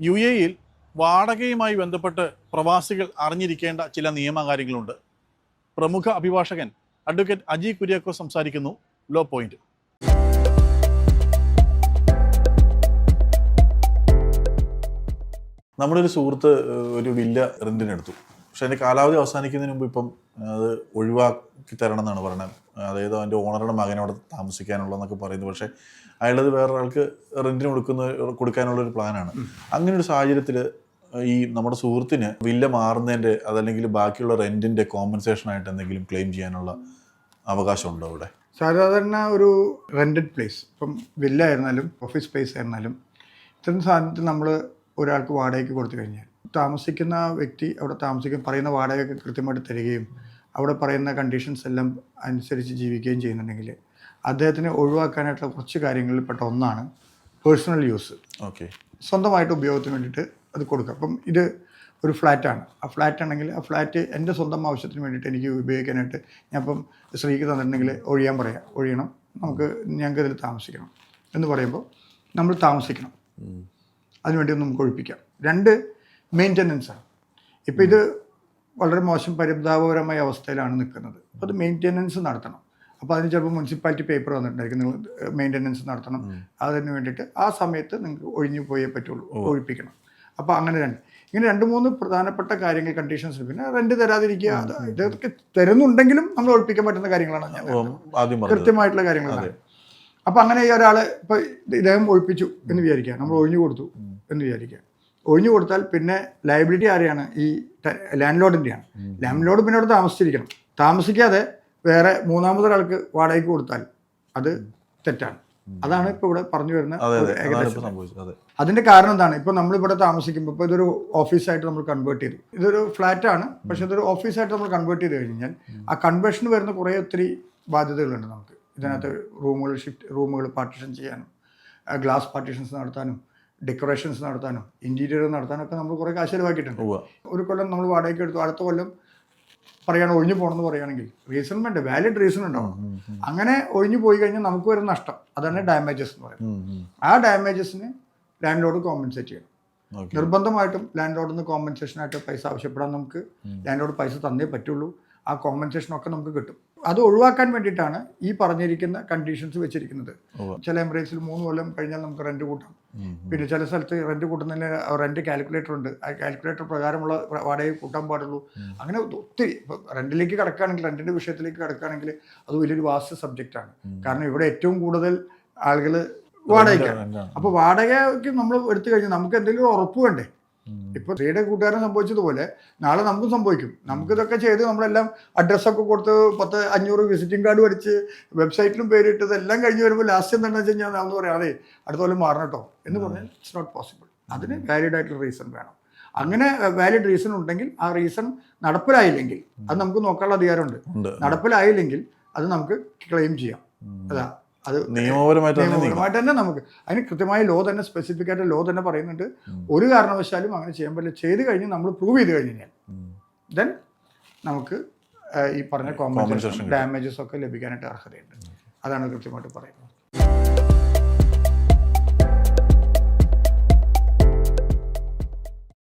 U എയിൽ വാടകയുമായി ബന്ധപ്പെട്ട് പ്രവാസികൾ അറിഞ്ഞിരിക്കേണ്ട ചില നിയമകാര്യങ്ങളുണ്ട്. പ്രമുഖ അഭിഭാഷകൻ അഡ്വക്കേറ്റ് അജി കുര്യാക്കോ സംസാരിക്കുന്നു. Law point. നമ്മുടെ ഒരു സുഹൃത്ത് ഒരു വില്ല റെന്റിനെടുത്തു. പക്ഷെ അതിന്റെ കാലാവധി അവസാനിക്കുന്നതിന് മുമ്പ് ഇപ്പം അത് ഒഴിവാക്കി തരണം എന്നാണ് പറയുന്നത് അതായത് അവന്റെ ഓണറുടെ മകനോട് താമസിക്കാനുള്ളതെന്നൊക്കെ പറയുന്നു പക്ഷേ അയാളത് വേറൊരാൾക്ക് റെന്റിന് കൊടുക്കുന്ന കൊടുക്കാനുള്ള ഒരു പ്ലാനാണ്. അങ്ങനെ ഒരു സാഹചര്യത്തിൽ ഈ നമ്മുടെ സുഹൃത്തിന് വില്ല മാറുന്നതിന്റെ അതല്ലെങ്കിൽ ബാക്കിയുള്ള റെന്റിന്റെ കോമ്പൻസേഷൻ ആയിട്ട് എന്തെങ്കിലും ക്ലെയിം ചെയ്യാനുള്ള അവകാശമുണ്ടോ അവിടെ? സാധാരണ ഒരു റെന്റഡ് പ്ലേസ് ഇപ്പം വില്ല ആയിരുന്നാലും ഓഫീസ് സ്പേസ് ആയിരുന്നാലും ഇത്തരം സാധനത്തിൽ നമ്മൾ ഒരാൾക്ക് വാടകയ്ക്ക് കൊടുത്തു കഴിഞ്ഞാൽ താമസിക്കുന്ന വ്യക്തി അവിടെ താമസിക്കും പറയുന്ന വാടകയൊക്കെ കൃത്യമായിട്ട് തരികയും അവിടെ പറയുന്ന കണ്ടീഷൻസ് എല്ലാം അനുസരിച്ച് ജീവിക്കുകയും ചെയ്യുന്നുണ്ടെങ്കിൽ അദ്ദേഹത്തിന് ഒഴിവാക്കാനായിട്ടുള്ള കുറച്ച് കാര്യങ്ങളിൽ പെട്ട ഒന്നാണ് പേഴ്സണൽ യൂസ് ഓക്കെ സ്വന്തമായിട്ട് ഉപയോഗത്തിന് വേണ്ടിയിട്ട് അത് കൊടുക്കുക. അപ്പം ഇത് ഒരു ഫ്ലാറ്റാണ് ആ ഫ്ലാറ്റ് ആണെങ്കിൽ ആ ഫ്ലാറ്റ് എന്റെ സ്വന്തം ആവശ്യത്തിന് വേണ്ടിയിട്ട് എനിക്ക് ഉപയോഗിക്കാനായിട്ട് ഞാൻ ഇപ്പം സ്ത്രീക്ക് തന്നിട്ടുണ്ടെങ്കിൽ ഒഴിയാൻ പറയാം. ഒഴിയണം. നമുക്ക് ഞങ്ങൾക്ക് ഇതിൽ താമസിക്കണം എന്ന് പറയുമ്പോൾ നമ്മൾ താമസിക്കണം. അതിനുവേണ്ടി ഒന്ന് നമുക്ക് ഒഴിപ്പിക്കാം. രണ്ട് മെയിന്റനൻസ് ആണ്. ഇപ്പം ഇത് വളരെ മോശം പരിതാപകരമായ അവസ്ഥയിലാണ് നിൽക്കുന്നത്. അപ്പോൾ അത് മെയിന്റനൻസ് നടത്തണം. അപ്പോൾ അതിന് ചിലപ്പോൾ മുനിസിപ്പാലിറ്റി പേപ്പർ വന്നിട്ടുണ്ടായിരിക്കും. നിങ്ങൾ മെയിന്റനൻസ് നടത്തണം. അതിന് വേണ്ടിയിട്ട് ആ സമയത്ത് നിങ്ങൾക്ക് ഒഴിഞ്ഞു പോയേ പറ്റുള്ളൂ ഒഴിപ്പിക്കണം. അപ്പോൾ അങ്ങനെ രണ്ട് ഇങ്ങനെ രണ്ട് മൂന്ന് പ്രധാനപ്പെട്ട കാര്യങ്ങൾ കണ്ടീഷൻസ് പിന്നെ റെന്റ് തരാതിരിക്കുക ഇതൊക്കെ തരുന്നുണ്ടെങ്കിലും നമ്മൾ ഒഴിപ്പിക്കാൻ പറ്റുന്ന കാര്യങ്ങളാണ് ഞാൻ കൃത്യമായിട്ടുള്ള കാര്യങ്ങളാണ്. അപ്പം അങ്ങനെ ഒരാൾ ഇപ്പം ഇദ്ദേഹം ഒഴിപ്പിച്ചു എന്ന് വിചാരിക്കുക. നമ്മൾ ഒഴിഞ്ഞു കൊടുത്തു എന്ന് വിചാരിക്കുക. ഒഴിഞ്ഞു കൊടുത്താൽ പിന്നെ ലയബിലിറ്റി ആരെയാണ്? ഈ ലാൻഡ് ലോഡിന്റെയാണ് ലാൻഡ് ലോഡ് പിന്നെ അവിടെ താമസിച്ചിരിക്കണം. താമസിക്കാതെ വേറെ മൂന്നാമതൊരാൾക്ക് വാടകയ്ക്ക് കൊടുത്താൽ അത് തെറ്റാണ്. അതാണ് ഇപ്പോൾ ഇവിടെ പറഞ്ഞു വരുന്ന ഏകദേശം അതിന്റെ കാരണം എന്താണ്? ഇപ്പോൾ നമ്മളിവിടെ താമസിക്കുമ്പോൾ ഇപ്പോൾ ഇതൊരു ഓഫീസായിട്ട് നമ്മൾ കൺവേർട്ട് ചെയ്തു. ഇതൊരു ഫ്ലാറ്റ് ആണ് പക്ഷെ ഇതൊരു ഓഫീസായിട്ട് നമ്മൾ കൺവേർട്ട് ചെയ്ത് കഴിഞ്ഞാൽ ആ കൺവേർഷന് വരുന്ന കുറേ ഒത്തിരി ബാധ്യതകളുണ്ട് നമുക്ക്. ഇതിനകത്ത് റൂമുകൾ ഷിഫ്റ്റ് റൂമുകൾ പാർട്ടീഷൻ ചെയ്യാനും ഗ്ലാസ് പാർട്ടീഷൻസ് നടത്താനും ഡെക്കറേഷൻസ് നടത്താനും ഇന്റീരിയർ നടത്താനും ഒക്കെ നമ്മൾ കുറേ കാശ് ചിലവാക്കിയിട്ടുണ്ട്. ഒരു കൊല്ലം നമ്മൾ വാടകയ്ക്ക് എടുത്തു അടുത്ത കൊല്ലം പറയാണ് ഒഴിഞ്ഞു പോകണമെന്ന് പറയുകയാണെങ്കിൽ റീസൺ വേണ്ട വാലിഡ് റീസൺ ഉണ്ടാവണം. അങ്ങനെ ഒഴിഞ്ഞു പോയി കഴിഞ്ഞാൽ നമുക്ക് വരുന്ന നഷ്ടം അതാണ് ഡാമേജസ് എന്ന് പറയുന്നത്. ആ ഡാമേജസിന് ലാൻഡ് ലോഡ് കോമ്പൻസേറ്റ് ചെയ്യണം. നിർബന്ധമായിട്ടും ലാൻഡ് ലോഡിൽ നിന്ന് കോമ്പൻസേഷൻ ആയിട്ട് പൈസ ആവശ്യപ്പെടാൻ നമുക്ക് ലാൻഡ് ലോഡ് പൈസ തന്നേ പറ്റുള്ളൂ. ആ കോമ്പൻസേഷൻ ഒക്കെ നമുക്ക് കിട്ടും. അത് ഒഴിവാക്കാൻ വേണ്ടിയിട്ടാണ് ഈ പറഞ്ഞിരിക്കുന്ന കണ്ടീഷൻസ് വെച്ചിരിക്കുന്നത്. ചില എമിറേറ്റ്സിൽ മൂന്ന് കൊല്ലം കഴിഞ്ഞാൽ നമുക്ക് റെന്റ് കൂട്ടാം. പിന്നെ ചില സ്ഥലത്ത് റെന്റ് കൂട്ടുന്നതിന് റെന്റ് കാൽക്കുലേറ്റർ ഉണ്ട്. ആ കാൽക്കുലേറ്റർ പ്രകാരമുള്ള വാടകയെ കൂട്ടാൻ പാടുള്ളൂ. അങ്ങനെ ഒത്തിരി റെന്റിലേക്ക് കിടക്കുകയാണെങ്കിൽ റെന്റിന്റെ വിഷയത്തിലേക്ക് കിടക്കുകയാണെങ്കിൽ അത് വലിയൊരു വാസ്റ്റ് ആണ്. കാരണം ഇവിടെ ഏറ്റവും കൂടുതൽ ആളുകൾ വാടകയ്ക്കാണ്. അപ്പോൾ വാടകയ്ക്ക് നമ്മൾ എടുത്തു കഴിഞ്ഞാൽ നമുക്ക് എന്തെങ്കിലും ഉറപ്പ് വേണ്ടേ. ഇപ്പൊ സ്ത്രീയുടെ കൂട്ടുകാരൻ സംഭവിച്ചതുപോലെ നാളെ നമുക്കും സംഭവിക്കും. നമുക്ക് ഇതൊക്കെ ചെയ്ത് നമ്മളെല്ലാം അഡ്രസ്സൊക്കെ കൊടുത്ത് പത്ത് അഞ്ഞൂറ് വിസിറ്റിംഗ് കാർഡ് വരച്ച് വെബ്സൈറ്റിലും പേരിട്ട് ഇതെല്ലാം കഴിഞ്ഞ് വരുമ്പോൾ ലാസ്റ്റ് എന്താണെന്ന് വെച്ച് കഴിഞ്ഞാൽ നമ്മൾ പറയാം. അതെ അടുത്ത കൊല്ലം മാറണം കേട്ടോ. എന്ന് പറഞ്ഞാൽ ഇറ്റ്സ് നോട്ട് പോസിബിൾ അതിന് വാലിഡ് ആയിട്ടുള്ള റീസൺ വേണം. അങ്ങനെ വാലിഡ് റീസൺ ഉണ്ടെങ്കിൽ ആ റീസൺ നടപ്പിലായില്ലെങ്കിൽ അത് നമുക്ക് നോക്കാനുള്ള അധികാരമുണ്ട്. നടപ്പിലായില്ലെങ്കിൽ അത് നമുക്ക് ക്ലെയിം ചെയ്യാം. അതാ. അത് നിയമപരമായിട്ട് തന്നെ നീങ്ങാം. നിയമപരമായിട്ട് തന്നെ നമുക്ക്. അതിന് കൃത്യമായ ലോ തന്നെ സ്പെസിഫിക് ആയിട്ട് ലോ തന്നെ പറയുന്നുണ്ട്. ഒരു കാരണവശാലും അങ്ങനെ ചെയ്യാൻ പറ്റില്ല. ചെയ്ത് കഴിഞ്ഞ് നമ്മൾ പ്രൂവ് ചെയ്ത് കഴിഞ്ഞ് കഴിഞ്ഞാൽ. ദെൻ നമുക്ക് ഈ പറഞ്ഞ കോമ്പൻസേഷൻ ഡാമേജസ് ഒക്കെ ലഭിക്കാനായിട്ട് അർഹതയുണ്ട്. അതാണ് കൃത്യമായിട്ട് പറയുന്നത്.